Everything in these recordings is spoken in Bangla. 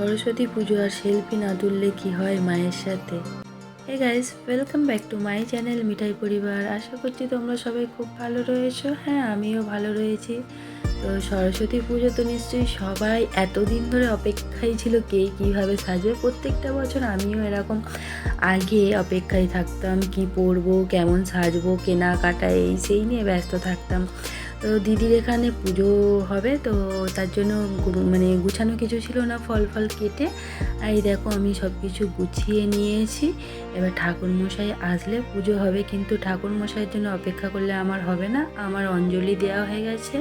সরস্বতী পুজো আর সেলফি না তুললে কি হয় মায়ের সাথে? Hey guys welcome back to my channel Mithai পরিবার। আশা করছি তোমরা সবাই খুব ভালো রয়েছো। হ্যাঁ আমিও ভালো রয়েছি। তো সরস্বতী পুজো তো নিশ্চয়ই সবাই এতদিন ধরে অপেক্ষায় ছিল কে কীভাবে সাজবে। প্রত্যেকটা বছর আমিও এরকম আগে অপেক্ষায় থাকতাম, কি পরবো, কেমন সাজবো কেনাকাটা এই সেই নিয়ে ব্যস্ত থাকতাম। তো দিদির এখানে পুজো হবে, তো তার জন্য মানে গুছানো কিছু ছিল না ফল ফল কেটে। আর এই দেখো আমি সব কিছু গুছিয়ে নিয়েছি। এবার ঠাকুর মশাই আসলে পুজো হবে, কিন্তু ঠাকুর মশাইয়ের জন্য অপেক্ষা করলে আমার হবে না। আমার অঞ্জলি দেওয়া হয়ে গেছে।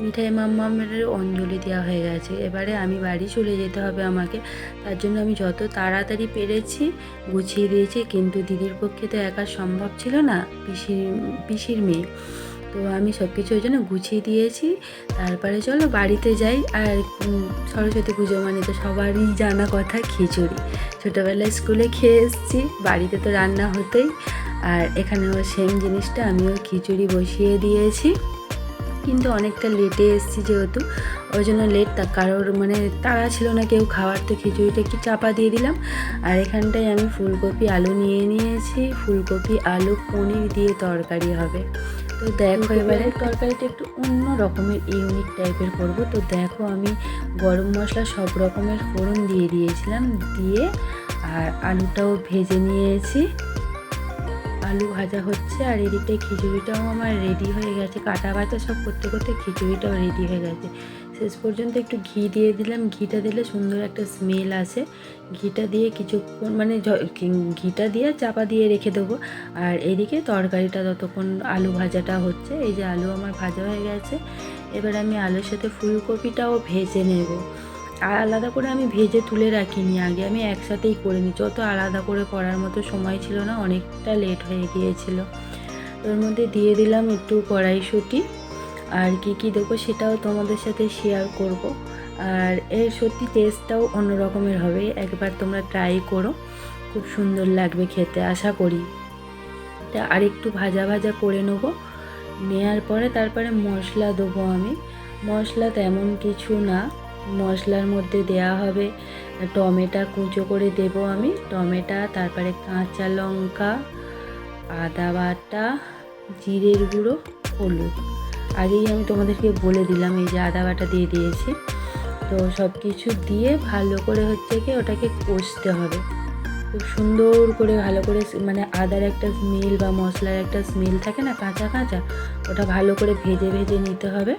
মিঠাই মাম্মামের অঞ্জলি দেওয়া হয়ে গেছে। এবারে আমি বাড়ি চলে যেতে হবে আমাকে। তার জন্য আমি যত তাড়াতাড়ি পেরেছি গুছিয়ে দিয়েছি, কিন্তু দিদির পক্ষে তো একা সম্ভব ছিল না। পিসির পিসির মেয়ে। তো আমি সব কিছু ওই জন্য গুছিয়ে দিয়েছি। তারপরে চলো বাড়িতে যাই। আর সরস্বতী পুজো মানে তো সবারই জানা কথা খিচুড়ি। ছোটোবেলায় স্কুলে খেয়ে এসেছি, বাড়িতে তো রান্না হতেই। আর এখানেও সেম জিনিসটা, আমিও খিচুড়ি বসিয়ে দিয়েছি। কিন্তু অনেকটা লেটে এসেছি যেহেতু, ওই জন্য লেট তা কারোর মানে তাড়া ছিল না কেউ খাওয়ার, তো খিচুড়িটা একটু চাপা দিয়ে দিলাম। আর এখানটায় আমি ফুলকপি, আলু নিয়ে নিয়েছি। ফুলকপি, আলু, পনির দিয়ে তরকারি হবে। তো দেখো এবারে তরকারিটা একটু অন্য রকমের ইউনিক টাইপের করব। তো দেখো আমি গরম মশলা সব রকমের ফোড়ন দিয়ে দিয়েছিলাম দিয়ে আর আলুটাও ভেজে নিয়েছি। আলু ভাজা হচ্ছে আর এদিকটায় খিচুড়িটাও আমার রেডি হয়ে গেছে। কাটা বাটা সব করতে করতে খিচুড়িটাও রেডি হয়ে গেছে। শেষ পর্যন্ত একটু ঘি দিয়ে দিলাম। ঘিটা দিলে সুন্দর একটা স্মেল আসে। ঘিটা দিয়ে কিছুক্ষণ মানে ঘিটা দিয়ে চাপা দিয়ে রেখে দেবো। আর এদিকে তরকারিটা ততক্ষণ আলু ভাজাটা হচ্ছে, এই যে আলু আমার ভাজা হয়ে গেছে, এবার আমি আলুর সাথে ফুলকপিটাও ভেজে নেব। আর আলাদা করে আমি ভেজে তুলে রাখিনি, আগে আমি একসাথেই করে নিই। যত আলাদা করে করার মতো সময় ছিল না, অনেকটা লেট হয়ে গিয়েছিল। ওর মধ্যে দিয়ে দিলাম একটু কড়াইশুঁটি। আর কি কি দেবো সেটাও তোমাদের সাথে শেয়ার করব। আর এর সত্যি টেস্টটাও অন্য রকমের হবে। একবার তোমরা ট্রাই করো। খুব সুন্দর লাগবে খেতে, আশা করি। তা আর একটু ভাজা ভাজা করে নেব। নেওয়ার পরে তারপরে মশলা দেবো আমি। মশলা তেমন কিছু না। মশলার মধ্যে দেয়া হবে টমেটো কুচো করে দেব আমি। টমেটো, তারপরে কাঁচা লঙ্কা, আদা বাটা, জিরের গুঁড়ো, হলুদ। আগেই আমি তোমাদেরকে বলে দিলাম, এই যে আদা বাটা দিয়ে দিয়েছি। তো সব কিছু দিয়ে ভালো করে হচ্ছে কি ওটাকে কষতে হবে। খুব সুন্দর করে ভালো করে মানে আদার একটা স্মেল বা মশলার একটা স্মেল থাকে না, কাঁচা কাঁচা, ওটা ভালো করে ভেজে ভেজে নিতে হবে।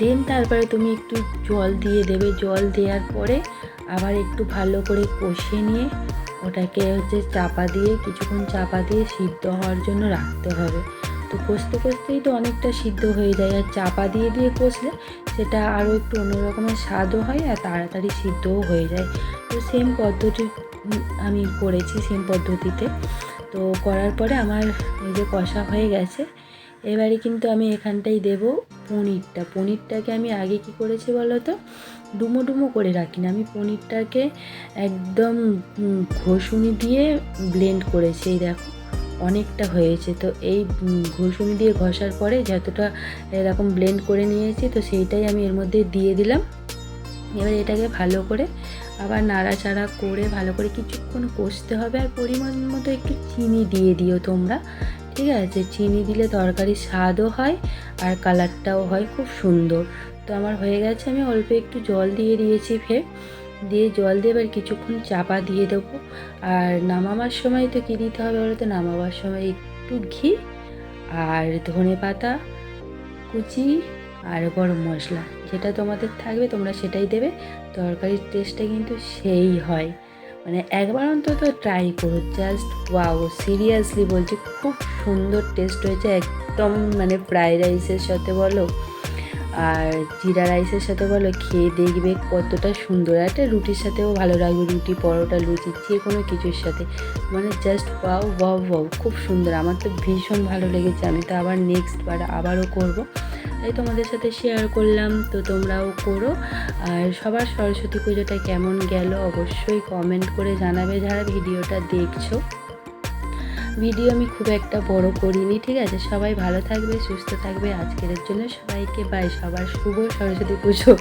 দেন তারপরে তুমি একটু জল দিয়ে দেবে। জল দেওয়ার পরে আবার একটু ভালো করে কষে নিয়ে ওটাকে হচ্ছে চাপা দিয়ে, কিছুক্ষণ চাপা দিয়ে সিদ্ধ হওয়ার জন্য রাখতে হবে। তো কষতে কষতেই তো অনেকটা সিদ্ধ হয়ে যায় আর চাপা দিয়ে দিয়ে কষলে সেটা আরও একটু অন্য রকমের স্বাদও হয় আর তাড়াতাড়ি সিদ্ধও হয়ে যায়। তো সেম পদ্ধতি আমি করেছি সেম পদ্ধতিতে। তো করার পরে আমার এই যে কষা হয়ে গেছে, এবারে কিন্তু আমি এখানটাই দেব পনিরটা। পনিরটাকে আমি আগে কি করেছি বলো তো? ডুমো ডুমো করে রাখি না। আমি পনিরটাকে একদম ঘষুনি দিয়ে ব্লেন্ড করেছি। এই দেখো অনেকটা হয়েছে। তো এই ঘষুনি দিয়ে ঘষার পরে যতটা এরকম ব্লেন্ড করে নিয়েছি, তো সেইটাই আমি এর মধ্যে দিয়ে দিলাম। এবার এটাকে ভালো করে আবার নাড়াচাড়া করে ভালো করে কিছুক্ষণ কষতে হবে আর পরিমাণ মতো একটু চিনি দিয়ে দিও তোমরা। ঠিক আছে? চিনি দিলে তরকারির স্বাদও হয় আর কালারটাও হয়, খুব সুন্দর। তো আমার হয়ে গেছে, আমি অল্প একটু জল দিয়ে দিয়েছি ফের। দিয়ে জল দিয়ে এবার কিছুক্ষণ চাপা দিয়ে দেবো। আর নামাবার সময় তো কী দিতে হবে বলো তো? নামাবার সময় একটু ঘি আর ধনে পাতা, কুচি আর গরম মশলা। যেটা তোমাদের থাকবে তোমরা সেটাই দেবে। তরকারির টেস্টটা কিন্তু সেই হয়। মানে একবার অন্তত ট্রাই করো। জাস্ট ওয়াও সিরিয়াসলি বলছি, খুব সুন্দর টেস্ট হয়েছে। একদম মানে ফ্রাইড রাইসের সাথে বলো। আর জিরা রাইসের সাথে বলো, খেয়ে দেখবে কতটা সুন্দর। একটা রুটির সাথেও ভালো লাগবে, রুটি, পরোটা, লুচি, যে কোনো কিছুর সাথে। মানে জাস্ট ওয়াও ওয়াও ওয়াও খুব সুন্দর। আমার তো ভীষণ ভালো লেগেছে। আমি তো আবার নেক্সট বার আবারও করব। তাই তোমাদের সাথে শেয়ার করলাম, তো তোমরাও করো। আর সবার সরস্বতী পুজোটা কেমন গেল অবশ্যই কমেন্ট করে জানাবে যারা ভিডিওটা দেখছ। ভিডিও আমি খুব একটা বড় করিনি, ঠিক আছে? সবাই ভালো থাকবে, সুস্থ থাকবে। আজকের জন্য সবাইকে বাই সবার শুভ সরস্বতী পুজো।